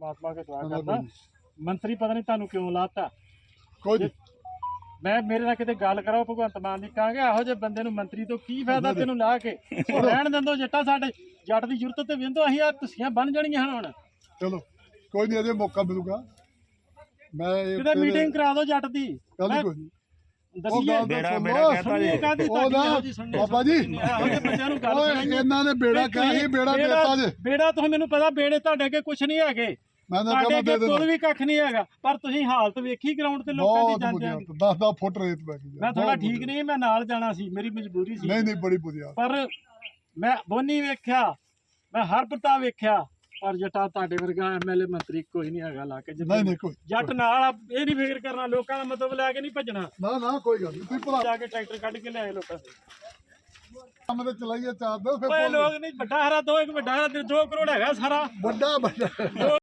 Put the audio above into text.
ਪਰਮਾਤਮਾ ਕੇ ਦੁਆ ਨਾ, ਨਾ, ਕਰਦਾ ਕੋਈ ਮੰਤਰੀ ਪਤਾ ਨਹੀਂ ਤੁਹਾਨੂੰ ਕਿਉਂ ਲਾਤਾ। ਕੋਈ ਮੈਂ ਮੇਰੇ ਨਾਲ ਕਿਤੇ ਗੱਲ ਕਰਾਓ ਭਗਵੰਤ ਮਾਨ ਦੀ ਕਹਾਂਗੇ ਇਹੋ ਜਿਹੇ ਬੰਦੇ ਨੂੰ ਮੰਤਰੀ ਤੋਂ ਕੀ ਫਾਇਦਾ ਤੈਨੂੰ ਲਾ ਕੇ? ਉਹ ਰਹਿਣ ਦਿੰਦੋ ਜੱਟਾ ਸਾਡੇ। ਜੱਟ ਦੀ ਜ਼ਰੂਰਤ ਤੇ ਵਿੰਦੋ ਅਸੀਂ ਆ ਤਸੀਆਂ ਬਣ ਜਾਣੀਆਂ ਹਨ ਹੁਣ। ਚਲੋ ਕੋਈ ਨਹੀਂ ਅਜੇ ਮੌਕਾ ਮਿਲੂਗਾ। ਮੈਂ ਕਿਤੇ ਮੀਟਿੰਗ ਕਰਾ ਦਿਓ ਜੱਟ ਦੀ। ਦਸੀਏ। ਬੇੜਾ- ਬੇੜਾ। ਕਹਿਤਾ ਜੀ। ਕਾਹਦੀ ਉਹ ਤੁਹਾਡੀ ਨਾ ਇਹੋ ਜਿਹੀ ਸੁਣਨੀ ਬਾਬਾ ਜੀ। ਬੱਚਿਆਂ ਨੂੰ ਗੱਲ ਇਹਨਾਂ ਨੇ ਬੇੜਾ ਕਿਹਾ ਬੇੜਾ ਦੇਤਾ ਜੇ। ਬੇੜਾ ਤੁਸੀਂ ਮੈਨੂੰ ਪਤਾ ਬੇੜੇ ਤੁਹਾਡੇ ਅੱਗੇ ਕੁਝ ਨਹੀਂ ਹੈਗੇ। ਮੈਂ ਤਾਂ ਤੁਹਾਡੇ ਕਹਿੰਦਾ ਅੱਗੇ ਦੇ ਦੇਣਾ। ਵੀ ਕੱਖ ਨਹੀਂ ਹੈਗਾ ਪਰ ਤੁਸੀਂ ਹਾਲਤ ਵੇਖੀ ਗਰਾਊਂਡ ਤੇ ਲੋਕਾਂ ਦੀ ਬਹੁਤ ਜਾਂਦੇ ਬੁਰੀ ਆ ਹਾਲਤ 10 10 ਫੁੱਟ ਰੇਤ ਪੈ ਗਈ ਮੈਂ ਥੋੜਾ ਠੀਕ ਨਹੀਂ ਮੈਂ ਨਾਲ ਜਾਣਾ ਸੀ ਮੇਰੀ ਮਜਬੂਰੀ ਸੀ। ਨਹੀਂ ਨਹੀਂ ਬੜੀ ਹਾਲਤ ਪਰ ਮੈਂ ਬੋਨੀ ਵੇਖਿਆ ਮੈਂ ਹਰ ਪ੍ਰਤਾਪ ਵੇਖਿਆ ਪਰ ਜੱਟਾ ਤੁਹਾਡੇ ਵਰਗਾ ਐਮਐਲਏ ਮੰਤਰੀ ਕੋਈ ਨਹੀਂ ਹੈਗਾ ਲਾ ਕੇ ਜਿੱਥੇ ਨਹੀਂ ਨਹੀਂ ਕੋਈ ਜੱਟ ਨਾਲ ਆ, ਇਹ ਨਹੀਂ ਫਿਕਰ ਕਰਨਾ ਲੋਕਾਂ ਦਾ ਮਤਲਬ ਲੈ ਕੇ ਨਹੀਂ ਭੱਜਣਾ। ਨਾ ਨਾ ਕੋਈ ਗੱਲ ਨਹੀਂ। ਤੁਸੀਂ ਭਲਾ ਜਾ ਕੇ ਟਰੈਕਟਰ ਕੱਢ ਕੇ ਲਿਆਏ ਲੋਕਾਂ ਦੇ। ਕੰਮ ਤੇ ਚਲਾਈਏ ਚਾਰ ਦਿਨ ਓਏ ਫਿਰ ਲੋਕ ਨਹੀਂ ਵੱਡਾ ਹਰਾ ਦੋ ਇੱਕ ਵੱਡਾ ਹਰਾ 2 ਕਰੋੜ ਹੈਗਾ ਸਾਰਾ। ਵੱਡਾ ਵੱਡਾ